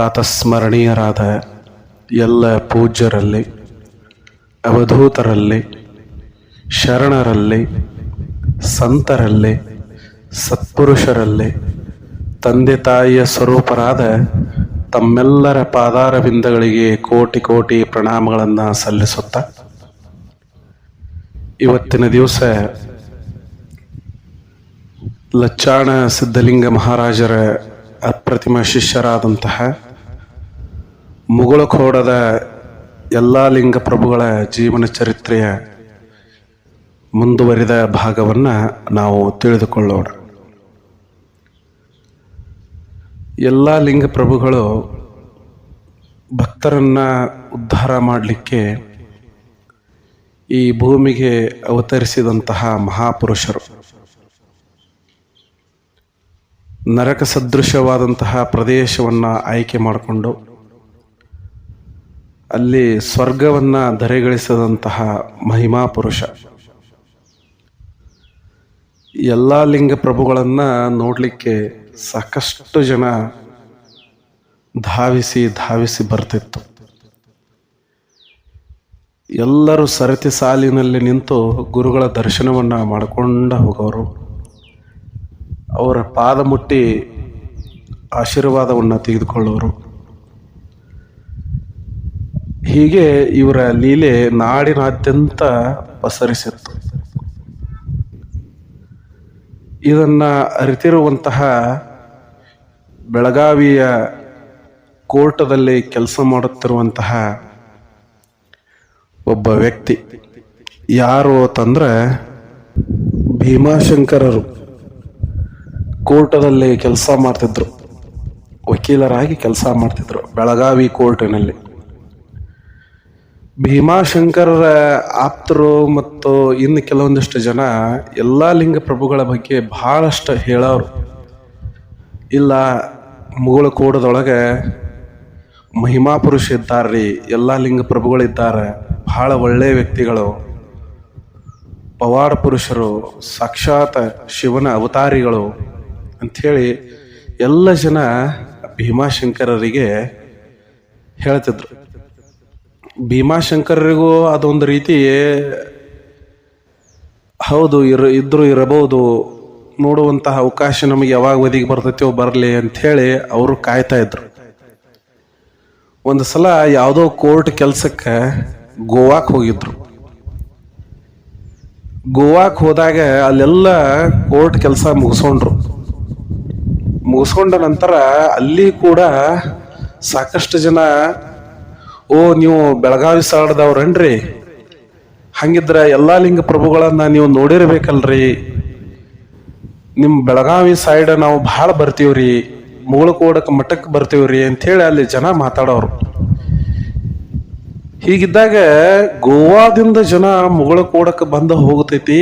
ಪ್ರಾತಸ್ಮರಣೀಯರಾದ ಎಲ್ಲ ಪೂಜ್ಯರಲ್ಲಿ, ಅವಧೂತರಲ್ಲಿ, ಶರಣರಲ್ಲಿ, ಸಂತರಲ್ಲಿ, ಸತ್ಪುರುಷರಲ್ಲಿ, ತಂದೆ ತಾಯಿಯ ಸ್ವರೂಪರಾದ ತಮ್ಮೆಲ್ಲರ ಪಾದಾರವಿಂದಗಳಿಗೆ ಕೋಟಿ ಕೋಟಿ ಪ್ರಣಾಮಗಳನ್ನು ಸಲ್ಲಿಸುತ್ತ ಇವತ್ತಿನ ದಿವಸ ಲಚ್ಚಾಣ ಸಿದ್ಧಲಿಂಗ ಮಹಾರಾಜರ ಅಪ್ರತಿಮ ಶಿಷ್ಯರಾದಂತಹ ಮುಗುಳಖೋಡದ ಎಲ್ಲ ಲಿಂಗ ಪ್ರಭುಗಳ ಜೀವನ ಚರಿತ್ರೆಯ ಮುಂದುವರಿದ ಭಾಗವನ್ನು ನಾವು ತಿಳಿದುಕೊಳ್ಳೋಣ. ಎಲ್ಲ ಲಿಂಗ ಪ್ರಭುಗಳು ಭಕ್ತರನ್ನು ಉದ್ಧಾರ ಮಾಡಲಿಕ್ಕೆ ಈ ಭೂಮಿಗೆ ಅವತರಿಸಿದಂತಹ ಮಹಾಪುರುಷರು. ನರಕ ಸದೃಶವಾದಂತಹ ಪ್ರದೇಶವನ್ನು ಆಯ್ಕೆ ಮಾಡಿಕೊಂಡು ಅಲ್ಲಿ ಸ್ವರ್ಗವನ್ನು ಧರೆಗಳಿಸದಂತಹ ಮಹಿಮಾ ಪುರುಷ. ಎಲ್ಲ ಲಿಂಗ ಪ್ರಭುಗಳನ್ನು ನೋಡಲಿಕ್ಕೆ ಸಾಕಷ್ಟು ಜನ ಧಾವಿಸಿ ಧಾವಿಸಿ ಬರ್ತಿತ್ತು. ಎಲ್ಲರೂ ಸರತಿ ಸಾಲಿನಲ್ಲಿ ನಿಂತು ಗುರುಗಳ ದರ್ಶನವನ್ನು ಮಾಡಿಕೊಂಡ ಹೋಗೋರು. ಅವರ ಪಾದ ಮುಟ್ಟಿ ಆಶೀರ್ವಾದವನ್ನು ತೆಗೆದುಕೊಳ್ಳೋರು. ಹೀಗೆ ಇವರ ಲೀಲೆ ನಾಡಿನಾದ್ಯಂತ ಪಸರಿಸಿತ್ತು ಇದನ್ನ ಅರಿತಿರುವಂತಹ ಬೆಳಗಾವಿಯ ಕೋರ್ಟದಲ್ಲಿ ಕೆಲಸ ಮಾಡುತ್ತಿರುವಂತಹ ಒಬ್ಬ ವ್ಯಕ್ತಿ. ಯಾರು ಅಂತಂದ್ರೆ ಭೀಮಾಶಂಕರರು. ಕೋರ್ಟದಲ್ಲಿ ಕೆಲಸ ಮಾಡ್ತಿದ್ರು. ವಕೀಲರಾಗಿ ಕೆಲಸ ಮಾಡ್ತಿದ್ರು. ಬೆಳಗಾವಿ ಕೋರ್ಟಿನಲ್ಲಿ. ಭೀಮಾಶಂಕರರ ಆಪ್ತರು ಮತ್ತು ಇನ್ನು ಕೆಲವೊಂದಿಷ್ಟು ಜನ ಎಲ್ಲ ಲಿಂಗ ಪ್ರಭುಗಳ ಬಗ್ಗೆ ಬಹಳಷ್ಟು ಹೇಳೋರು. ಇಲ್ಲ, ಮುಗುಳ ಕೂಡದೊಳಗೆ ಮಹಿಮಾ ಪುರುಷ ಇದ್ದಾರ್ರಿ, ಎಲ್ಲ ಲಿಂಗ ಪ್ರಭುಗಳಿದ್ದಾರೆ ಬಹಳ ಒಳ್ಳೆಯ ವ್ಯಕ್ತಿಗಳು. ಪವಾಡ ಪುರುಷರು, ಸಾಕ್ಷಾತ್ ಶಿವನ ಅವತಾರಿಗಳು ಅಂಥೇಳಿ ಎಲ್ಲ ಜನ ಭೀಮಾಶಂಕರರಿಗೆ ಹೇಳ್ತಿದ್ರು. ಭೀಮಾಶಂಕರರಿಗೂ ಅದೊಂದು ರೀತಿ ಹೌದು, ಇರ ಇದ್ದರೂ ಇರಬಹುದು. ನೋಡುವಂತಹ ಅವಕಾಶ ನಮಗೆ ಯಾವಾಗ ಒದಗಿ ಬರ್ತೈತೋ ಬರಲಿ ಅಂಥೇಳಿ ಅವರು ಕಾಯ್ತಾ ಇದ್ರು. ಒಂದು ಸಲ ಯಾವುದೋ ಕೋರ್ಟ್ ಕೆಲಸಕ್ಕೆ ಗೋವಾಕ್ಕೆ ಹೋಗಿದ್ರು. ಗೋವಾಕ್ಕೆ ಹೋದಾಗ ಅಲ್ಲೆಲ್ಲ ಕೋರ್ಟ್ ಕೆಲಸ ಮುಗಿಸ್ಕೊಂಡ್ರು. ಮುಗಿಸ್ಕೊಂಡ ನಂತರ ಅಲ್ಲಿ ಕೂಡ ಸಾಕಷ್ಟು ಜನ ಓ, ನೀವು ಬೆಳಗಾವಿ ಸಾಲದವ್ರನ್ರಿ? ಹಂಗಿದ್ರ ಎಲ್ಲಾ ಲಿಂಗ ಪ್ರಭುಗಳನ್ನ ನೀವು ನೋಡಿರ್ಬೇಕಲ್ರಿ. ನಿಮ್ಮ ಬೆಳಗಾವಿ ಸೈಡ್ ನಾವು ಭಾಳ ಬರ್ತೀವ್ರಿ ಮುಗಳಕೋಡಕ್ಕೆ ಮಠಕ್ಕೆ ಬರ್ತೀವ್ರಿ ಅಂಥೇಳಿ ಅಲ್ಲಿ ಜನ ಮಾತಾಡೋರು. ಹೀಗಿದ್ದಾಗ ಗೋವಾದಿಂದ ಜನ ಮುಗುಳಕೋಡಕ್ಕೆ ಬಂದ ಹೋಗ್ತೈತಿ,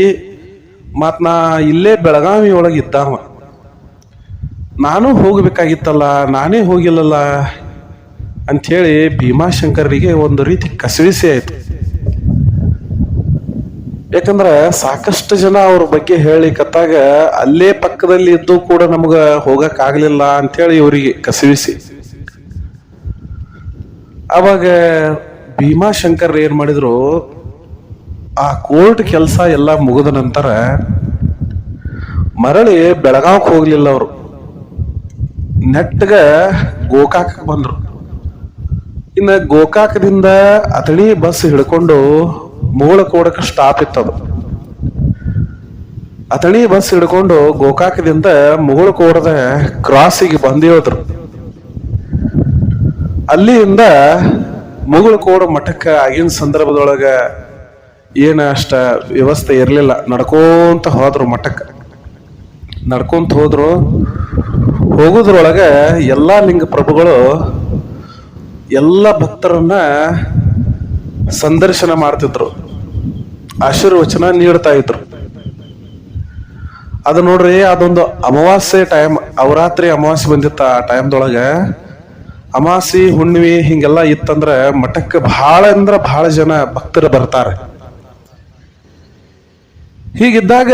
ಮತ್ತು ನಾ ಇಲ್ಲೇ ಬೆಳಗಾವಿ ಒಳಗೆ ಇದ್ದಾವ ನಾನು ಹೋಗಬೇಕಾಗಿತ್ತಲ್ಲ, ನಾನೇ ಹೋಗಿಲ್ಲಲ್ಲ ಅಂಥೇಳಿ ಭೀಮಾಶಂಕರರಿಗೆ ಒಂದು ರೀತಿ ಕಸವಿಸಿ ಆಯ್ತು. ಯಾಕಂದ್ರೆ ಸಾಕಷ್ಟು ಜನ ಅವ್ರ ಬಗ್ಗೆ ಹೇಳಿಕತ್ತಾಗ ಅಲ್ಲೇ ಪಕ್ಕದಲ್ಲಿ ಇದ್ದು ಕೂಡ ನಮಗ ಹೋಗಕ್ ಆಗ್ಲಿಲ್ಲ ಅಂಥೇಳಿ ಇವರಿಗೆ ಕಸಿವಿಸಿ. ಅವಾಗ ಭೀಮಾಶಂಕರ್ ಏನ್ ಮಾಡಿದ್ರು, ಆ ಕೋರ್ಟ್ ಕೆಲಸ ಎಲ್ಲ ಮುಗಿದ ನಂತರ ಮರಳಿ ಬೆಳಗಾವ್ಗೆ ಹೋಗ್ಲಿಲ್ಲ ಅವರು. ನೆಟ್ಟಗೆ ಗೋಕಾಕ ಬಂದ್ರು. ಇನ್ನು ಗೋಕಾಕದಿಂದ ಅಥಣಿ ಬಸ್ ಹಿಡ್ಕೊಂಡು ಮೂಳಕೋಡಕ್ಕೆ ಸ್ಟಾಪ್ ಇತ್ತದು. ಅಥಣಿ ಬಸ್ ಹಿಡ್ಕೊಂಡು ಗೋಕಾಕದಿಂದ ಮೂಳಕೋಡದ ಕ್ರಾಸಿಗೆ ಬಂದಿಳಿದ್ರು ಅಲ್ಲಿಯಿಂದ ಮುಗುಳಕೋಡ ಮಠಕ್ಕೆ ಆಗಿನ ಸಂದರ್ಭದೊಳಗ ಏನ ಅಷ್ಟ ವ್ಯವಸ್ಥೆ ಇರಲಿಲ್ಲ. ನಡ್ಕೊಂತ ಹೋದ್ರು ಮಠಕ್ಕೆ. ನಡ್ಕೊಂತ ಹೋದ್ರು. ಹೋಗೋದ್ರೊಳಗ ಎಲ್ಲಾ ಲಿಂಗ ಪ್ರಭುಗಳು ಎಲ್ಲ ಭಕ್ತರನ್ನ ಸಂದರ್ಶನ ಮಾಡ್ತಿದ್ರು. ಆಶೀರ್ವಚನ ನೀಡ್ತಾ ಇದ್ರು. ಅದು ನೋಡ್ರಿ, ಅದೊಂದು ಅಮಾವಾಸ್ಯೆ ಟೈಮ್ ಅವರಾತ್ರಿ ಅಮಾವಾಸ್ಯೆ ಬಂದಿತ್ತ ಆ ಟೈಮ್ದೊಳಗ ಅಮಾಸಿ ಹುಣ್ಣಿಮೆ ಹಿಂಗೆಲ್ಲ ಇತ್ತಂದ್ರೆ ಮಠಕ್ಕೆ ಬಹಳ ಅಂದ್ರೆ ಬಹಳ ಜನ ಭಕ್ತರು ಬರ್ತಾರೆ. ಹೀಗಿದ್ದಾಗ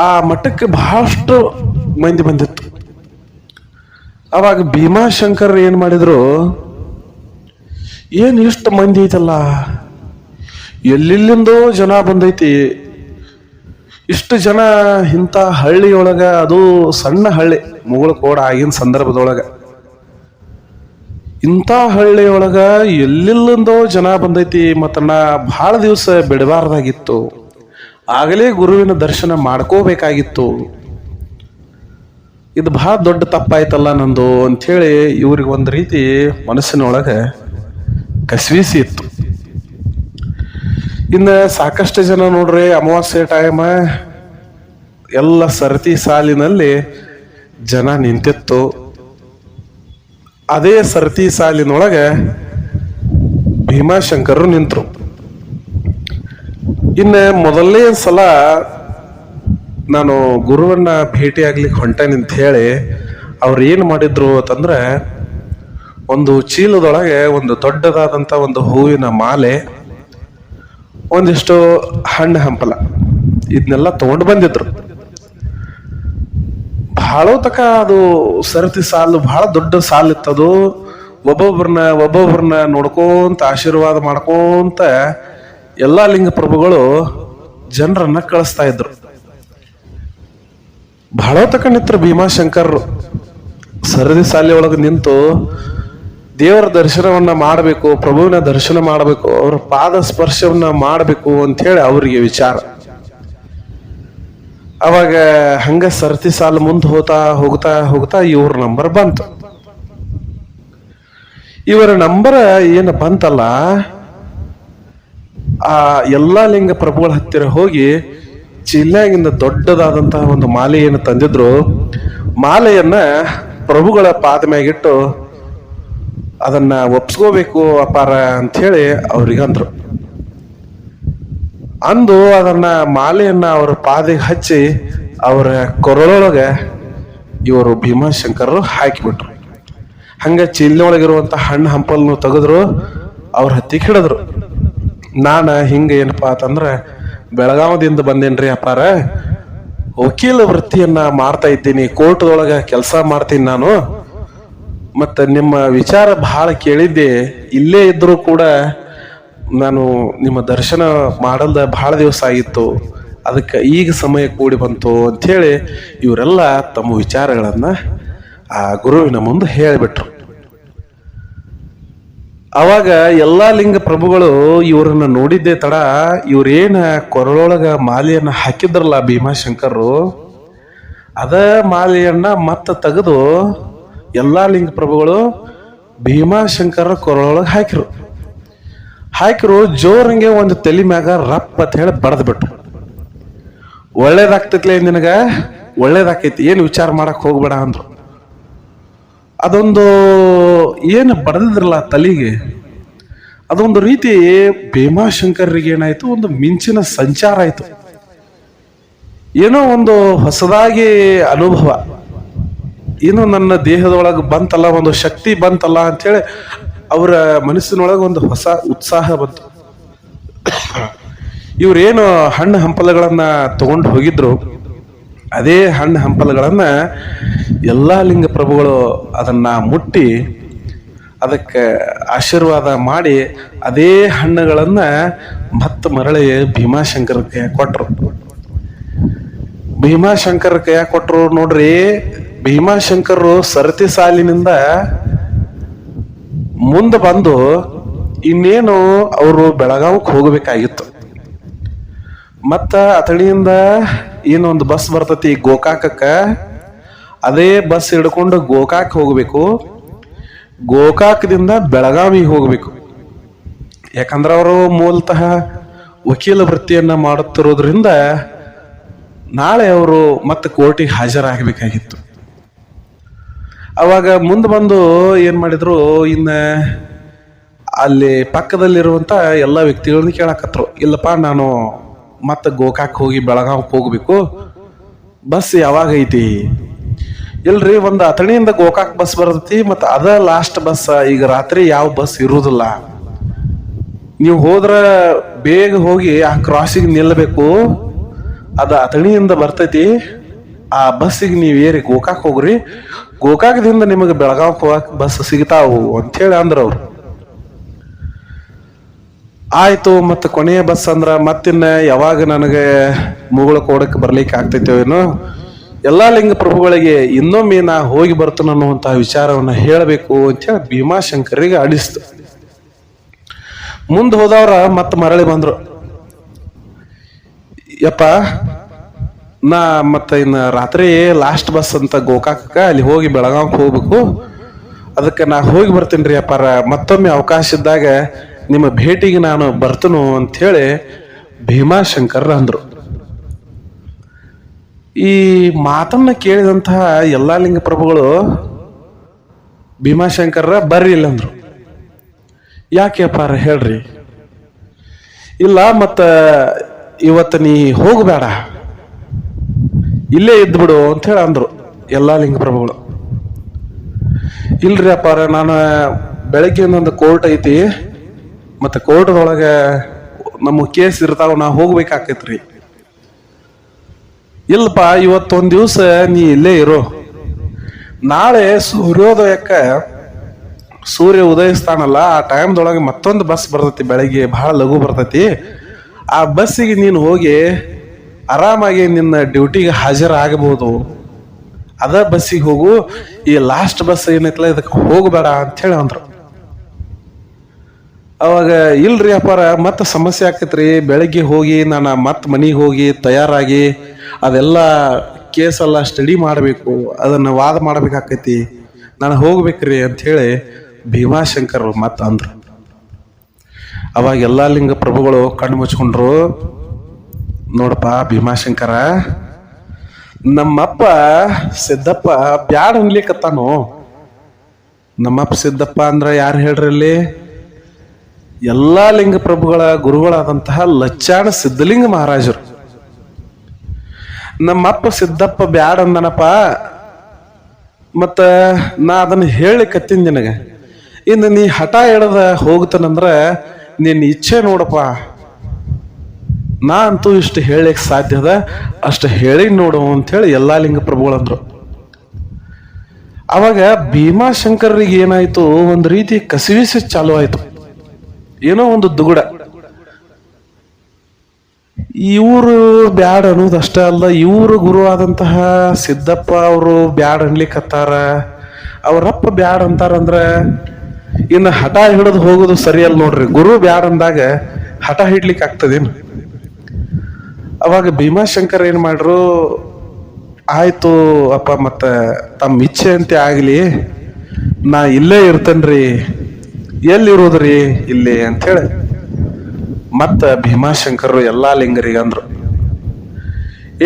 ಆ ಮಠಕ್ಕೆ ಬಹಳಷ್ಟು ಮಂದಿ ಬಂದಿತ್ತು. ಅವಾಗ ಭೀಮಾಶಂಕರ್ ಏನು ಮಾಡಿದ್ರು? ಏನು ಇಷ್ಟು ಮಂದಿ ಐತಲ್ಲ? ಎಲ್ಲಿಲ್ಲಿಂದೋ ಜನ ಬಂದೈತಿ. ಇಷ್ಟು ಜನ ಇಂಥ ಹಳ್ಳಿಯೊಳಗ, ಅದು ಸಣ್ಣ ಹಳ್ಳಿ ಮುಗುಳಕೋಡ ಆಗಿನ ಸಂದರ್ಭದೊಳಗ. ಇಂಥ ಹಳ್ಳಿಯೊಳಗ ಎಲ್ಲಿಲ್ಲಿಂದೋ ಜನ ಬಂದೈತಿ ಮತ್ತ ನಾ ಬಹಳ ದಿವಸ ಬಿಡಬಾರ್ದಾಗಿತ್ತು. ಆಗಲೇ ಗುರುವಿನ ದರ್ಶನ ಮಾಡ್ಕೋಬೇಕಾಗಿತ್ತು. ಇದು ಬಹಳ ದೊಡ್ಡ ತಪ್ಪಾಯ್ತಲ್ಲ ನಂದು ಅಂಥೇಳಿ ಇವ್ರಿಗೆ ಒಂದು ರೀತಿ ಮನಸ್ಸಿನೊಳಗೆ ಕಸ್ವೀಸಿ ಇತ್ತು. ಇನ್ನು ಸಾಕಷ್ಟು ಜನ ನೋಡ್ರಿ ಅಮಾವಾಸ್ಯೆ ಟೈಮ ಎಲ್ಲ ಸರತಿ ಸಾಲಿನಲ್ಲಿ ಜನ ನಿಂತಿತ್ತು. ಅದೇ ಸರತಿ ಸಾಲಿನೊಳಗೆ ಭೀಮಾಶಂಕರರು ನಿಂತರು. ಇನ್ನು ಮೊದಲನೇ ಸಲ ನಾನು ಗುರುವನ್ನ ಭೇಟಿ ಆಗ್ಲಿಕ್ಕೆ ಹೊಂಟೇನೆ ಅಂತ ಹೇಳಿ ಅವ್ರು ಏನು ಮಾಡಿದ್ರು ಅಂತಂದ್ರೆ ಒಂದು ಚೀಲದೊಳಗೆ ಒಂದು ದೊಡ್ಡದಾದಂಥ ಒಂದು ಹೂವಿನ ಮಾಲೆ, ಒಂದಿಷ್ಟು ಹಣ್ಣು ಹಂಪಲ ಇದನ್ನೆಲ್ಲ ತಗೊಂಡು ಬಂದಿದ್ರು. ಬಹಳ ತಕ ಅದು ಸರತಿ ಸಾಲು ಬಹಳ ದೊಡ್ಡ ಸಾಲು ಇತ್ತದು ಒಬ್ಬೊಬ್ರನ್ನ ಒಬ್ಬೊಬ್ರನ್ನ ನೋಡ್ಕೊಂತ, ಆಶೀರ್ವಾದ ಮಾಡ್ಕೊಂತ ಎಲ್ಲಾ ಲಿಂಗ ಪ್ರಭುಗಳು ಜನರನ್ನ ಕಳಿಸ್ತಾ ಇದ್ರು. ಬಹಳ ತಕಂಡಿತ್ರ ಭೀಮಾಶಂಕರರು ಭೀಮಾಶಂಕರ್ ಸರದಿ ಸಾಲಿ ಒಳಗೆ ನಿಂತು ದೇವರ ದರ್ಶನವನ್ನ ಮಾಡಬೇಕು, ಪ್ರಭುವಿನ ದರ್ಶನ ಮಾಡಬೇಕು, ಅವರ ಪಾದ ಸ್ಪರ್ಶವನ್ನ ಮಾಡಬೇಕು ಅಂತ ಹೇಳಿ ಅವರಿಗೆ ವಿಚಾರ. ಅವಾಗ ಹಂಗ ಸರತಿ ಸಾಲು ಮುಂದೆ ಹೋಗ್ತಾ ಹೋಗ್ತಾ ಹೋಗ್ತಾ ಇವ್ರ ನಂಬರ್ ಬಂತು. ಇವರ ನಂಬರ್ ಏನು ಬಂತಲ್ಲ, ಆ ಎಲ್ಲಾ ಲಿಂಗ ಪ್ರಭುಗಳ ಹತ್ತಿರ ಹೋಗಿ ಚಿಲ್ಲಾಗಿಂದ ದೊಡ್ಡದಾದಂತಹ ಒಂದು ಮಾಲೆಯನ್ನು ತಂದಿದ್ರು. ಮಾಲೆಯನ್ನ ಪ್ರಭುಗಳ ಪಾದ ಮ್ಯಾಗಿಟ್ಟು ಅದನ್ನ ಒಪ್ಸ್ಕೋಬೇಕು ಅಪಾರ ಅಂತ ಹೇಳಿ ಅವ್ರಿಗೆ ಅಂದ್ರು. ಅಂದು ಅದನ್ನ ಮಾಲೆಯನ್ನ ಅವರ ಪಾದಿಗೆ ಹಚ್ಚಿ ಅವರ ಕೊರಳೊಳಗೆ ಇವರು ಭೀಮಾಶಂಕರರು ಹಾಕಿಬಿಟ್ರು. ಹಂಗ ಚೀಲ್ನೊಳಗಿರುವಂಥ ಹಣ್ಣು ಹಂಪಲ್ನು ತೆಗೆದ್ರು, ಅವ್ರ ಹತ್ತಿಗೆ ಹಿಡಿದ್ರು. ನಾನು ಹಿಂಗ ಏನಪ್ಪಾ ಅಂತಂದ್ರ ಬೆಳಗಾವದಿಂದ ಬಂದೇನ್ರಿ ಅಪ್ಪಾರ? ವಕೀಲ ವೃತ್ತಿಯನ್ನ ಮಾಡ್ತಾ ಇದ್ದೀನಿ, ಕೋರ್ಟ್ದೊಳಗ ಕೆಲಸ ಮಾಡ್ತೀನಿ ನಾನು. ಮತ್ತು ನಿಮ್ಮ ವಿಚಾರ ಬಹಳ ಕೇಳಿದ್ದೆ. ಇಲ್ಲೇ ಇದ್ದರೂ ಕೂಡ ನಾನು ನಿಮ್ಮ ದರ್ಶನ ಮಾಡಲ್ದ ಬಹಳ ದಿವಸ ಆಗಿತ್ತು. ಅದಕ್ಕೆ ಈಗ ಸಮಯ ಕೂಡಿ ಬಂತು ಅಂಥೇಳಿ ಇವರೆಲ್ಲ ತಮ್ಮ ವಿಚಾರಗಳನ್ನು ಆ ಗುರುವಿನ ಮುಂದೆ ಹೇಳಿಬಿಟ್ರು. ಅವಾಗ ಎಲ್ಲಾ ಲಿಂಗ ಪ್ರಭುಗಳು ಇವರನ್ನ ನೋಡಿದ್ದೆ ತಡ, ಇವ್ರೇನ ಕೊರಳೊಳಗ ಮಾಲೆಯನ್ನ ಹಾಕಿದ್ರಲ್ಲ ಭೀಮಾಶಂಕರರು, ಅದ ಮಾಲೆಯನ್ನ ಮತ್ತ ತೆಗೆದು ಎಲ್ಲಾ ಲಿಂಗ ಪ್ರಭುಗಳು ಭೀಮಾಶಂಕರ ಕೊರಳೊಳಗೆ ಹಾಕಿರು. ಹಾಕಿರು ಜೋರಂಗೆ ಒಂದು ತಲೆ ಮ್ಯಾಗ ರಪ್ ಅಂತ ಹೇಳಿ ಬಡದ್ ಬಿಟ್ರು. ಒಳ್ಳೇದಾಗ್ತೈತ್ಲೇ ನಿನಗ? ಒಳ್ಳೇದಾಕೈತಿ, ಏನು ವಿಚಾರ ಮಾಡಕ್ ಹೋಗ್ಬೇಡ ಅಂದ್ರು. ಅದೊಂದು ಏನು ಬಡದಿದ್ರಲ್ಲ ತಲೆಗೆ? ಅದೊಂದು ರೀತಿ ಭೀಮಾಶಂಕರ್ರಿಗೆ ಏನಾಯ್ತು? ಒಂದು ಮಿಂಚಿನ ಸಂಚಾರ ಆಯಿತು. ಏನೋ ಒಂದು ಹೊಸದಾಗಿ ಅನುಭವ. ಏನೋ ನನ್ನ ದೇಹದೊಳಗೆ ಬಂತಲ್ಲ, ಒಂದು ಶಕ್ತಿ ಬಂತಲ್ಲ ಅಂತೇಳಿ ಅವರ ಮನಸ್ಸಿನೊಳಗೆ ಒಂದು ಹೊಸ ಉತ್ಸಾಹ ಬಂತು. ಇವ್ರೇನು ಹಣ್ಣು ಹಂಪಲಗಳನ್ನು ತಗೊಂಡು ಹೋಗಿದ್ರು. ಅದೇ ಹಣ್ಣು ಹಂಪಲುಗಳನ್ನು ಎಲ್ಲಾ ಲಿಂಗ ಪ್ರಭುಗಳು ಅದನ್ನ ಮುಟ್ಟಿ ಅದಕ್ಕೆ ಆಶೀರ್ವಾದ ಮಾಡಿ ಅದೇ ಹಣ್ಣುಗಳನ್ನು ಮತ್ತೆ ಮರಳಿ ಭೀಮಾಶಂಕರ ಕೈ ಕೊಟ್ಟರು ಭೀಮಾಶಂಕರ ಕೈ ಕೊಟ್ಟರು ನೋಡ್ರಿ, ಭೀಮಾಶಂಕರರು ಸರತಿ ಸಾಲಿನಿಂದ ಮುಂದೆ ಬಂದು ಇನ್ನೇನು ಅವರು ಬೆಳಗಾವಕ್ಕೆ ಹೋಗಬೇಕಾಗಿತ್ತು. ಮತ್ತ ಅತಡಿಯಿಂದ ಏನೊಂದು ಬಸ್ ಬರ್ತತಿ ಗೋಕಾಕಕ್ಕೆ. ಅದೇ ಬಸ್ ಹಿಡ್ಕೊಂಡು ಗೋಕಾಕ್ ಹೋಗ್ಬೇಕು. ಗೋಕಾಕದಿಂದ ಬೆಳಗಾವಿಗೆ ಹೋಗಬೇಕು. ಯಾಕಂದ್ರೆ ಅವರು ಮೂಲತಃ ವಕೀಲ ವೃತ್ತಿಯನ್ನು ಮಾಡುತ್ತಿರೋದ್ರಿಂದ ನಾಳೆ ಅವರು ಮತ್ತೆ ಕೋರ್ಟಿಗೆ ಹಾಜರಾಗಬೇಕಾಗಿತ್ತು. ಅವಾಗ ಮುಂದೆ ಬಂದು ಏನು ಮಾಡಿದ್ರು, ಇನ್ನ ಅಲ್ಲಿ ಪಕ್ಕದಲ್ಲಿರುವಂಥ ಎಲ್ಲ ವ್ಯಕ್ತಿಗಳನ್ನ ಕೇಳಕತ್ರು. ಇಲ್ಲಪ್ಪ, ನಾನು ಮತ್ತೆ ಗೋಕಾಕ್ ಹೋಗಿ ಬೆಳಗಾವ್ ಹೋಗ್ಬೇಕು? ಬಸ್ ಯಾವಾಗ ಐತಿ? ಇಲ್ರಿ, ಒಂದು ಅಥಣಿಯಿಂದ ಗೋಕಾಕ್ ಬಸ್ ಬರ್ತೈತಿ, ಮತ್ತು ಅದ ಲಾಸ್ಟ್ ಬಸ್. ಈಗ ರಾತ್ರಿ ಯಾವ ಬಸ್ ಇರುವುದಿಲ್ಲ ನೀವು ಹೋದ್ರ ಬೇಗ ಹೋಗಿ ಆ ಕ್ರಾಸಿಗೆ ನಿಲ್ಲಬೇಕು ಅದ ಅಥಣಿಯಿಂದ ಬರ್ತೈತಿ. ಆ ಬಸ್ಸಿಗೆ ನೀವು ಏರಿ ಗೋಕಾಕ್ ಹೋಗ್ರಿ. ಗೋಕಾಕದಿಂದ ನಿಮಗೆ ಬೆಳಗಾವ್ ಹೋಗಕ್ ಬಸ್ ಸಿಗ್ತಾವು ಅಂತೇಳಿ ಅಂದ್ರ ಅವ್ರು. ಆಯ್ತು, ಮತ್ತೆ ಕೊನೆಯ ಬಸ್ ಅಂದ್ರ ಮತ್ತಿನ್ನ ಯಾವಾಗ ನನಗೆ ಮುಗುಳು ಕೋಡಕ್ಕೆ ಬರ್ಲಿಕ್ಕೆ ಆಗ್ತೈತೋ ಏನೋ. ಎಲ್ಲಾ ಲಿಂಗ ಪ್ರಭುಗಳಿಗೆ ಇನ್ನೊಮ್ಮೆ ನಾ ಹೋಗಿ ಬರ್ತೇನೆ ಅನ್ನುವಂತಹ ವಿಚಾರವನ್ನ ಹೇಳಬೇಕು ಅಂತೇಳಿ ಭೀಮಾಶಂಕರಿಗೆ ಅಡಿಸ್ತು. ಮುಂದೆ ಹೋದವ್ರ ಮತ್ತೆ ಮರಳಿ ಬಂದರು. ಯಪ್ಪ, ನಾ ಮತ್ತೆ ಇನ್ನು ರಾತ್ರಿ ಲಾಸ್ಟ್ ಬಸ್ ಅಂತ ಗೋಕಾಕ ಅಲ್ಲಿ ಹೋಗಿ ಬೆಳಗಾವಿಗೆ ಹೋಗ್ಬೇಕು. ಅದಕ್ಕೆ ನಾ ಹೋಗಿ ಬರ್ತೀನಿ ಅಪ್ಪಾರ, ಮತ್ತೊಮ್ಮೆ ಅವಕಾಶ ಇದ್ದಾಗ ನಿಮ್ಮ ಭೇಟಿಗೆ ನಾನು ಬರ್ತನು ಅಂತ ಹೇಳಿ ಭೀಮಾಶಂಕರ್ ಅಂದ್ರು. ಈ ಮಾತನ್ನ ಕೇಳಿದಂತಹ ಎಲ್ಲಾ ಲಿಂಗ ಪ್ರಭುಗಳು ಭೀಮಾಶಂಕರ ಬರ್ರಿ ಇಲ್ಲಂದ್ರು ಯಾಕೆ ಅಪ್ಪಾರ ಹೇಳ್ರಿ? ಇಲ್ಲ, ಮತ್ತ ಇವತ್ತು ನೀ ಹೋಗಬೇಡ. ಇಲ್ಲೇ ಇದ್ಬಿಡು ಅಂತ ಹೇಳಿ ಅಂದ್ರು ಎಲ್ಲಾ ಲಿಂಗ ಪ್ರಭುಗಳು ಇಲ್ರಿ ಅಪ್ಪಾರ ನಾನು ಬೆಳಗ್ಗೆ ಒಂದು ಕೋರ್ಟ್ ಐತಿ. ಮತ್ತೆ ಕೋರ್ಟ್ದೊಳಗೆ ನಮ್ಮ ಕೇಸ್ ಇರ್ತಾವ ನಾ ಹೋಗ್ಬೇಕಾಕೈತ್ರಿ. ಇಲ್ಲಪ್ಪ, ಇವತ್ತೊಂದ್ ದಿವಸ ನೀ ಇಲ್ಲೇ ಇರೋ. ನಾಳೆ ಸೂರ್ಯೋದಯಕ್ಕೆ ಸೂರ್ಯ ಉದಯಿಸ್ತಾನಲ್ಲ, ಆ ಟೈಮ್ದೊಳಗೆ ಮತ್ತೊಂದು ಬಸ್ ಬರ್ತೈತಿ, ಬೆಳಗ್ಗೆ ಬಹಳ ಲಘು ಬರ್ತೈತಿ. ಆ ಬಸ್ಸಿಗೆ ನೀನು ಹೋಗಿ ಆರಾಮಾಗಿ ನಿನ್ನ ಡ್ಯೂಟಿಗೆ ಹಾಜರಾಗಬಹುದು. ಅದ ಬಸ್ಸಿಗೆ ಹೋಗು, ಈ ಲಾಸ್ಟ್ ಬಸ್ ಏನೈತಲ್ಲ, ಇದಕ್ಕೆ ಹೋಗಬೇಡ ಅಂತ ಹೇಳಿ ಅಂದ್ರು. ಅವಾಗ, ಇಲ್ರಿ ಅಪ್ಪಾರ, ಮತ್ತೆ ಸಮಸ್ಯೆ ಆಕೈತ್ರಿ, ಬೆಳಗ್ಗೆ ಹೋಗಿ, ನಾನು ಮತ್ತೆ ಮನೆಗೆ ಹೋಗಿ ತಯಾರಾಗಿ, ಅದೆಲ್ಲ ಕೇಸೆಲ್ಲ ಸ್ಟಡಿ ಮಾಡಬೇಕು, ಅದನ್ನ ವಾದ ಮಾಡಬೇಕಾಕೈತಿ. ನಾನು ಹೋಗ್ಬೇಕ್ರಿ ಅಂತ ಹೇಳಿ ಭೀಮಾಶಂಕರ್ ಮತ್ತೆ ಅಂದ್ರು. ಅವಾಗ ಎಲ್ಲ ಲಿಂಗ ಪ್ರಭುಗಳು ಕಣ್ಣು ಮುಚ್ಕೊಂಡ್ರು. ನೋಡಪ್ಪ ಭೀಮಾಶಂಕರ, ನಮ್ಮಪ್ಪ ಸಿದ್ದಪ್ಪ ಬ್ಯಾಡ ಅನ್ಲಿಕ್ಕತ್ತಾನು ನಮ್ಮಪ್ಪ ಸಿದ್ದಪ್ಪ ಅಂದ್ರೆ ಯಾರು ಹೇಳ್ರಿ ಅಲ್ಲಿ? ಎಲ್ಲಾ ಲಿಂಗ ಪ್ರಭುಗಳ ಗುರುಗಳಾದಂತಹ ಲಚ್ಚಾಣ ಸಿದ್ಧಲಿಂಗ ಮಹಾರಾಜರು. ನಮ್ಮಪ್ಪ ಸಿದ್ದಪ್ಪ ಬ್ಯಾಡ ಅಂದನಪ್ಪ ಮತ್ತ ನಾ ಅದನ್ನ ಹೇಳಿಕತ್ತೀನಿ ನಿನಗೆ. ಇನ್ನು ನೀ ಹಠ ಎಡದ ಹೋಗ್ತಾನಂದ್ರ ನಿನ್ನ ಇಚ್ಛೆ ನೋಡಪ್ಪ. ನಾ ಅಂತೂ ಇಷ್ಟು ಹೇಳಕ್ ಸಾಧ್ಯದ ಅಷ್ಟು ಹೇಳಿ ನೋಡು ಅಂತೇಳಿ ಎಲ್ಲಾ ಲಿಂಗ ಪ್ರಭುಗಳಂದ್ರು ಅವಾಗ ಭೀಮಾಶಂಕರ್ರಿಗೆ ಏನಾಯ್ತು? ಒಂದು ರೀತಿ ಕಸಿವಿಸಿ ಚಾಲು ಆಯ್ತು. ಏನೋ ಒಂದು ದುಗುಡ. ಇವರು ಬ್ಯಾಡ್ ಅನ್ನೋದು ಅಷ್ಟೇ ಅಲ್ಲ, ಇವರು ಗುರು ಆದಂತಹ ಸಿದ್ದಪ್ಪ ಅವರು ಬ್ಯಾಡ್ ಅನ್ಲಿಕ್ಕತ್ತಾರ ಅವರಪ್ಪ ಬ್ಯಾಡ್ ಅಂತಾರಂದ್ರೆ ಇನ್ನು ಹಠ ಹಿಡಿದು ಹೋಗೋದು ಸರಿಯಲ್ಲ ನೋಡ್ರಿ. ಗುರು ಬ್ಯಾಡ್ ಅಂದಾಗ ಹಠ ಹಿಡ್ಲಿಕ್ಕೆ ಆಗ್ತದೇನು? ಅವಾಗ ಭೀಮಾಶಂಕರ್ ಏನು ಮಾಡ್ರು, ಆಯ್ತು ಅಪ್ಪ, ಮತ್ತೆ ತಮ್ಮ ಇಚ್ಛೆ ಅಂತೆ ಆಗ್ಲಿ, ನಾ ಇಲ್ಲೇ ಇರ್ತೇನ್ರಿ. ಎಲ್ಲಿರೋದ್ರಿ ಇಲ್ಲಿ ಅಂತೇಳಿ ಮತ್ತ ಭೀಮಾಶಂಕರ್ ಎಲ್ಲಾ ಲಿಂಗರಿಗೆ ಅಂದ್ರು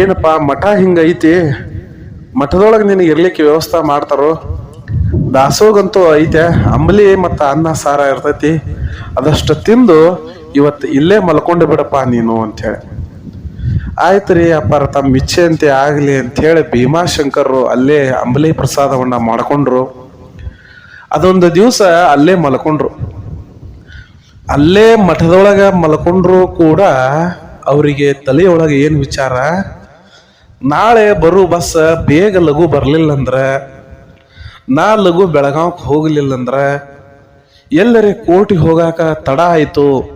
ಏನಪ್ಪ, ಮಠ ಹಿಂಗೈತಿ? ಮಠದೊಳಗೆ ನಿನಗೆ ಇರ್ಲಿಕ್ಕೆ ವ್ಯವಸ್ಥೆ ಮಾಡ್ತಾರೋ? ದಾಸೋಗಂತೂ ಐತೆ, ಅಂಬಲಿ ಮತ್ತು ಅನ್ನ ಸಾರ ಇರ್ತೈತಿ. ಅದಷ್ಟು ತಿಂದು ಇವತ್ತು ಇಲ್ಲೇ ಮಲ್ಕೊಂಡು ಬಿಡಪ್ಪ ನೀನು ಅಂತ ಆಯ್ತು ರೀ ಅಪ್ಪಾರ ತಮ್ಮ ಇಚ್ಛೆಯಂತೆ ಆಗ್ಲಿ ಅಂತ ಹೇಳಿ ಭೀಮಾಶಂಕರ್ರು ಅಲ್ಲೇ ಅಂಬಲಿ ಪ್ರಸಾದವನ್ನ ಮಾಡ್ಕೊಂಡ್ರು. ಅದೊಂದು ದಿವಸ ಅಲ್ಲೇ ಮಲ್ಕೊಂಡ್ರು. ಅಲ್ಲೇ ಮಠದೊಳಗ ಮಲ್ಕೊಂಡ್ರು ಕೂಡ ಅವರಿಗೆ ತಲೆಯೊಳಗೆ ಏನು ವಿಚಾರ? ನಾಳೆ ಬರೋ ಬಸ್, ಬೇಗ ಲಘು ಬರಲಿಲ್ಲ ಅಂದ್ರೆ ನಾ ಲಘು ಬೆಳಗಾವ್ಗೆ ಹೋಗಲಿಲ್ಲ ಅಂದ್ರೆ ಎಲ್ಲರೇ ಕೋರ್ಟಿಗೆ ಹೋಗಾಕ ತಡ ಆಯಿತು.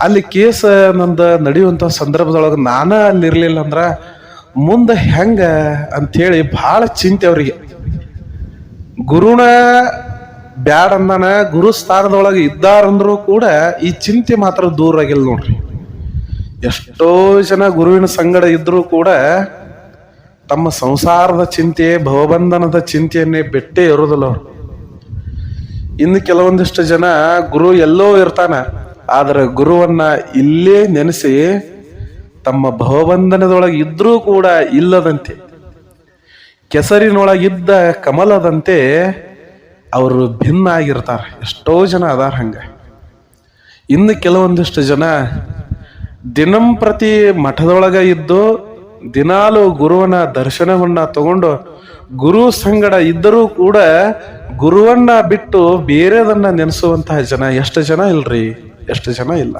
ಅಲ್ಲಿ ಕೇಸ ನಂದ ನಡೆಯುವಂತ ಸಂದರ್ಭದೊಳಗೆ ನಾನ ಅಲ್ಲಿರಲಿಲ್ಲ ಅಂದ್ರೆ ಮುಂದೆ ಹೆಂಗ ಅಂಥೇಳಿ ಬಹಳ ಚಿಂತೆ ಅವರಿಗೆ. ಗುರುಣ ಬ್ಯಾಡ್ ಅಂದಾನ ಗುರು ಸ್ಥಾನದೊಳಗೆ ಇದ್ದಾರಂದ್ರೂ ಕೂಡ ಈ ಚಿಂತೆ ಮಾತ್ರ ದೂರ ಆಗಿಲ್ಲ ನೋಡ್ರಿ. ಎಷ್ಟೋ ಜನ ಗುರುವಿನ ಸಂಗಡ ಇದ್ರೂ ಕೂಡ ತಮ್ಮ ಸಂಸಾರದ ಚಿಂತೆ ಭವಬಂಧನದ ಚಿಂತೆಯನ್ನೇ ಬಿಟ್ಟೇ ಇರೋದಿಲ್ಲ ಅವರು. ಇನ್ನು ಕೆಲವೊಂದಿಷ್ಟು ಜನ ಗುರು ಎಲ್ಲೋ ಇರ್ತಾನ, ಆದ್ರೆ ಗುರುವನ್ನ ಇಲ್ಲೇ ನೆನೆಸಿ ತಮ್ಮ ಭವಬಂಧನದೊಳಗೆ ಇದ್ರೂ ಕೂಡ ಇಲ್ಲದಂತೆ, ಕೆಸರಿನೊಳಗಿದ್ದ ಕಮಲದಂತೆ ಅವರು ಭಿನ್ನ ಆಗಿರ್ತಾರೆ ಎಷ್ಟೋ ಜನ ಅದಾರ ಹಂಗೆ. ಇನ್ನು ಕೆಲವೊಂದಿಷ್ಟು ಜನ ದಿನಂಪ್ರತಿ ಮಠದೊಳಗೆ ಇದ್ದು ದಿನಾಲು ಗುರುವನ ದರ್ಶನವನ್ನ ತಗೊಂಡು ಗುರು ಸಂಗಡ ಇದ್ದರೂ ಕೂಡ ಗುರುವನ್ನ ಬಿಟ್ಟು ಬೇರೆದನ್ನ ನೆನೆಸುವಂತಹ ಜನ ಎಷ್ಟು ಜನ ಇಲ್ರಿ? ಎಷ್ಟು ಜನ ಇಲ್ಲ.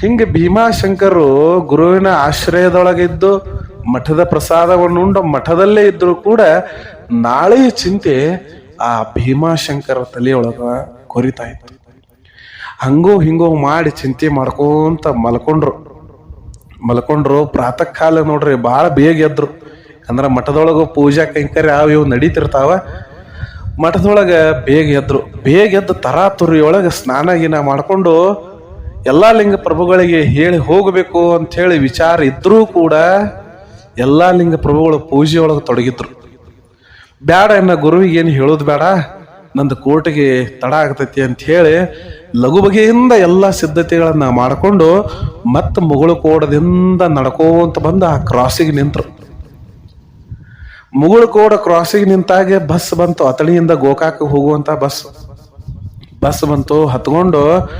ಹಿಂಗೆ ಭೀಮಾಶಂಕರು ಗುರುವಿನ ಆಶ್ರಯದೊಳಗಿದ್ದು ಮಠದ ಪ್ರಸಾದವನ್ನು ಉಂಡು ಮಠದಲ್ಲೇ ಇದ್ದರೂ ಕೂಡ ನಾಳೆಯ ಚಿಂತೆ ಆ ಭೀಮಾಶಂಕರ ತಲೆಯೊಳಗ ಕೊರಿತಾ ಇತ್ತು. ಹಂಗೋ ಹಿಂಗೋ ಮಾಡಿ ಚಿಂತೆ ಮಾಡ್ಕೊಂತ ಮಲ್ಕೊಂಡ್ರು. ಮಲ್ಕೊಂಡ್ರು ಪ್ರಾತಃ ಕಾಲ ನೋಡ್ರಿ ಭಾಳ ಬೇಗ ಎದ್ರು. ಅಂದ್ರ ಮಠದೊಳಗ ಪೂಜಾ ಕೈಂಕರ್ಯ ಅವು ಇವು ನಡೀತಿರ್ತಾವ. ಮಠದೊಳಗ ಬೇಗ ಎದ್ರು. ಬೇಗ ಎದ್ದು ತರಾತುರಿಯೊಳಗ ಸ್ನಾನ ಗೀನ ಮಾಡ್ಕೊಂಡು ಎಲ್ಲಾ ಲಿಂಗ ಪ್ರಭುಗಳಿಗೆ ಹೇಳಿ ಹೋಗಬೇಕು ಹೇಳಿ ವಿಚಾರ ಇದ್ರೂ ಕೂಡ ಎಲ್ಲಾ ಲಿಂಗ ಪ್ರಭುಗಳು ಪೂಜೆಯೊಳಗೆ ತೊಡಗಿದ್ರು. ಬ್ಯಾಡ ಇನ್ನ ಗುರುವಿಗೆ ಏನು ಹೇಳೋದು ಬೇಡ ನಂದು ಕೋರ್ಟಿಗೆ ತಡ ಆಗ್ತೈತಿ ಅಂತ ಹೇಳಿ ಲಘು ಬಗೆಯಿಂದ ಎಲ್ಲ ಸಿದ್ಧತೆಗಳನ್ನ ಮಾಡಿಕೊಂಡು ಮತ್ತೆ ಮುಗುಳು ಕೋಡದಿಂದ ನಡ್ಕೋಂತ ಬಂದು ಆ ಕ್ರಾಸಿಗೆ ನಿಂತರು. ಮುಗುಳು ಕೋಡ ಕ್ರಾಸಿಗೆ ನಿಂತಾಗೆ ಬಸ್ ಬಂತು. ಅತಳಿಯಿಂದ ಗೋಕಾಕ್ ಹೋಗುವಂತ ಬಸ್. ಬಸ್ ಬಂತು. ಹತ್ಕೊಂಡು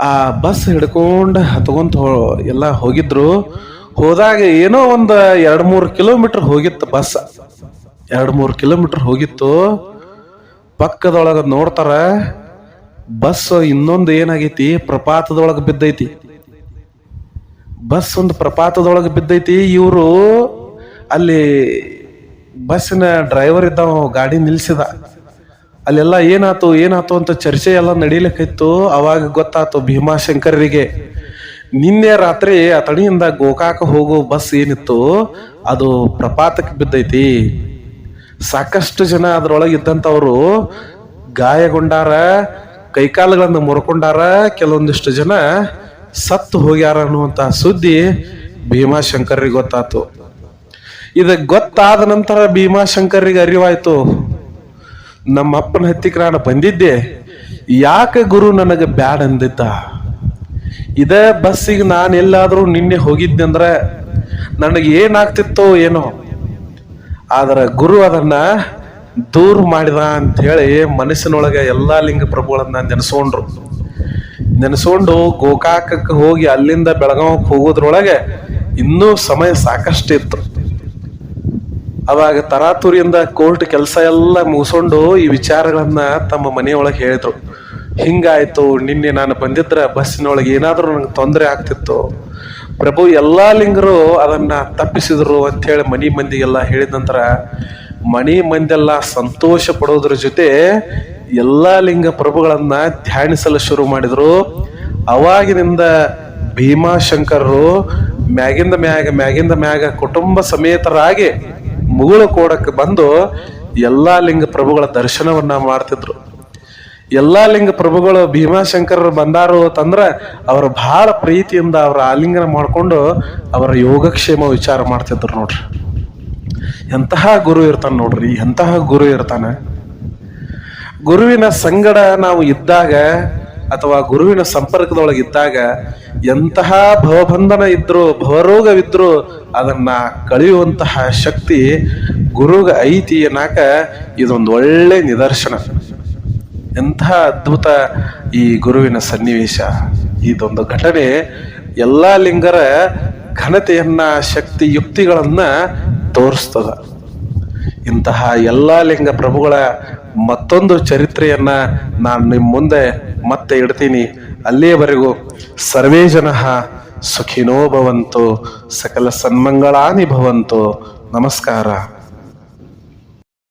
ಆ ಬಸ್ ಹಿಡ್ಕೊಂಡು ಹತ್ಕೊಂತ ಎಲ್ಲ ಹೋಗಿದ್ರು. ಹೋದಾಗ ಏನೋ ಒಂದು ಎರಡ್ ಮೂರು ಕಿಲೋಮೀಟರ್ ಹೋಗಿತ್ತು ಬಸ್. ಎರಡ್ ಮೂರು ಕಿಲೋಮೀಟರ್ ಹೋಗಿತ್ತು. ಪಕ್ಕದೊಳಗೆ ನೋಡ್ತಾರ, ಬಸ್ ಇನ್ನೊಂದು ಏನಾಗೈತಿ, ಪ್ರಪಾತದೊಳಗೆ ಬಿದ್ದೈತಿ. ಬಸ್ ಒಂದು ಪ್ರಪಾತದೊಳಗೆ ಬಿದ್ದೈತಿ, ಇವರು ಅಲ್ಲಿ ಬಸ್ಸಿನ ಡ್ರೈವರ್ ಇದ್ದಾವ, ಗಾಡಿ ನಿಲ್ಸಿದ. ಅಲ್ಲೆಲ್ಲ ಏನಾತು ಏನಾತು ಅಂತ ಚರ್ಚೆ ಎಲ್ಲ ನಡೀಲಿಕ್ಕಿತ್ತು. ಅವಾಗ ಗೊತ್ತಾತು ಭೀಮಾಶಂಕರರಿಗೆ, ನಿನ್ನೆ ರಾತ್ರಿ ಅತಣಿಯಿಂದ ಗೋಕಾಕ ಹೋಗೋ ಬಸ್ ಏನಿತ್ತು, ಅದು ಪ್ರಪಾತಕ್ಕೆ ಬಿದ್ದೈತಿ. ಸಾಕಷ್ಟು ಜನ ಅದ್ರೊಳಗೆ ಇದ್ದಂಥವ್ರು ಗಾಯಗೊಂಡಾರ, ಕೈಕಾಲುಗಳನ್ನ ಮುರ್ಕೊಂಡಾರ, ಕೆಲವೊಂದಿಷ್ಟು ಜನ ಸತ್ತು ಹೋಗ್ಯಾರ ಅನ್ನುವಂತ ಸುದ್ದಿ ಭೀಮಾಶಂಕರಿಗೆ ಗೊತ್ತಾತು. ಇದು ಗೊತ್ತಾದ ನಂತರ ಭೀಮಾಶಂಕರಿಗೆ ಅರಿವಾಯ್ತು, ನಮ್ಮ ಅಪ್ಪನ ಹತ್ತಿಕ ನಾನು ಬಂದಿದ್ದೆ, ಯಾಕೆ ಗುರು ನನಗೆ ಬ್ಯಾಡ್ ಅಂದಿದ್ದ? ಇದೇ ಬಸ್ಸಿಗೆ ನಾನು ಎಲ್ಲಾದರೂ ನಿನ್ನೆ ಹೋಗಿದ್ದೆ ಅಂದ್ರೆ ನನಗೆ ಏನಾಗ್ತಿತ್ತೋ ಏನೋ? ಆದ್ರೆ ಗುರು ಅದನ್ನ ದೂರ ಮಾಡಿದ ಅಂತ ಹೇಳಿ ಮನಸ್ಸಿನೊಳಗೆ ಎಲ್ಲಾ ಲಿಂಗ ಪ್ರಭುಗಳನ್ನ ನೆನೆಸ್ಕೊಂಡ್ರು. ನೆನೆಸ್ಕೊಂಡು ಗೋಕಾಕಕ್ಕೆ ಹೋಗಿ ಅಲ್ಲಿಂದ ಬೆಳಗಾವಕ್ಕೆ ಹೋಗೋದ್ರೊಳಗೆ ಇನ್ನೂ ಸಮಯ ಸಾಕಷ್ಟು ಇತ್ತು ಅವಾಗ ತರಾತುರಿಯಿಂದ ಕೋರ್ಟ್ ಕೆಲಸ ಎಲ್ಲ ಮುಗಿಸ್ಕೊಂಡು ಈ ವಿಚಾರಗಳನ್ನ ತಮ್ಮ ಮನೆಯೊಳಗೆ ಹೇಳಿದ್ರು. ಹಿಂಗಾಯ್ತು, ನಿನ್ನೆ ನಾನು ಬಂದಿದ್ರ ಬಸ್ಸಿನೊಳಗೆ ಏನಾದರೂ ನನಗೆ ತೊಂದರೆ ಆಗ್ತಿತ್ತು. ಪ್ರಭು ಎಲ್ಲಾ ಲಿಂಗರು ಅದನ್ನ ತಪ್ಪಿಸಿದ್ರು ಹೇಳಿ ಮನಿ ಮಂದಿಗೆಲ್ಲ ಹೇಳಿದ ನಂತರ ಮನಿ ಮಂದೆಲ್ಲ ಸಂತೋಷ ಪಡೋದ್ರ ಜೊತೆ ಎಲ್ಲಾ ಲಿಂಗ ಪ್ರಭುಗಳನ್ನ ಧ್ಯಾನಿಸಲು ಶುರು ಮಾಡಿದ್ರು. ಅವಾಗಿನಿಂದ ಭೀಮಾಶಂಕರರು ಮ್ಯಾಗಿಂದ ಮ್ಯಾಗ ಮ್ಯಾಗಿಂದ ಮ್ಯಾಗ ಕುಟುಂಬ ಸಮೇತರಾಗಿ ಮುಗುಳು ಕೋಡಕ್ಕೆ ಬಂದು ಎಲ್ಲಾ ಲಿಂಗ ಪ್ರಭುಗಳ ದರ್ಶನವನ್ನ ಮಾಡ್ತಿದ್ರು. ಎಲ್ಲಾ ಲಿಂಗ ಪ್ರಭುಗಳು ಭೀಮಾಶಂಕರರು ಬಂದಾರು ಅಂತಂದ್ರೆ ಅವ್ರ ಬಹಳ ಪ್ರೀತಿಯಿಂದ ಅವರ ಆಲಿಂಗನ ಮಾಡ್ಕೊಂಡು ಅವರ ಯೋಗಕ್ಷೇಮ ವಿಚಾರ ಮಾಡ್ತಿದ್ರು ನೋಡ್ರಿ. ಎಂತಹ ಗುರು ಇರ್ತಾನೆ ನೋಡ್ರಿ, ಎಂತಹ ಗುರು ಇರ್ತಾನೆ. ಗುರುವಿನ ಸಂಗಡ ನಾವು ಇದ್ದಾಗ ಅಥವಾ ಗುರುವಿನ ಸಂಪರ್ಕದೊಳಗೆ ಇದ್ದಾಗ ಎಂತಹ ಭವಬಂಧನ ಇದ್ರು, ಭವರೋಗವಿದ್ರು ಅದನ್ನ ಕಳೆಯುವಂತಹ ಶಕ್ತಿ ಗುರುಗ ಐತಿ ಅನ್ನಕ ಇದೊಂದು ಒಳ್ಳೆ ನಿದರ್ಶನ. ಎಂತಹ ಅದ್ಭುತ ಈ ಗುರುವಿನ ಸನ್ನಿವೇಶ, ಇದೊಂದು ಘಟನೆ. ಎಲ್ಲ ಲಿಂಗರ ಘನತೆಯನ್ನ, ಶಕ್ತಿ, ಯುಕ್ತಿಗಳನ್ನ ತೋರಿಸ್ತದ. ಇಂತಹ ಎಲ್ಲ ಲಿಂಗ ಪ್ರಭುಗಳ ಮತ್ತೊಂದು ಚರಿತ್ರೆಯನ್ನ ನಾನು ನಿಮ್ಮ ಮುಂದೆ ಮತ್ತೆ ಇಡ್ತೀನಿ. ಅಲ್ಲಿಯವರೆಗೂ ಸರ್ವೇ ಜನ ಸುಖಿನೋ ಭವಂತು, ಸಕಲ ಸನ್ಮಂಗಳಾನಿ ಭವಂತು. ನಮಸ್ಕಾರ.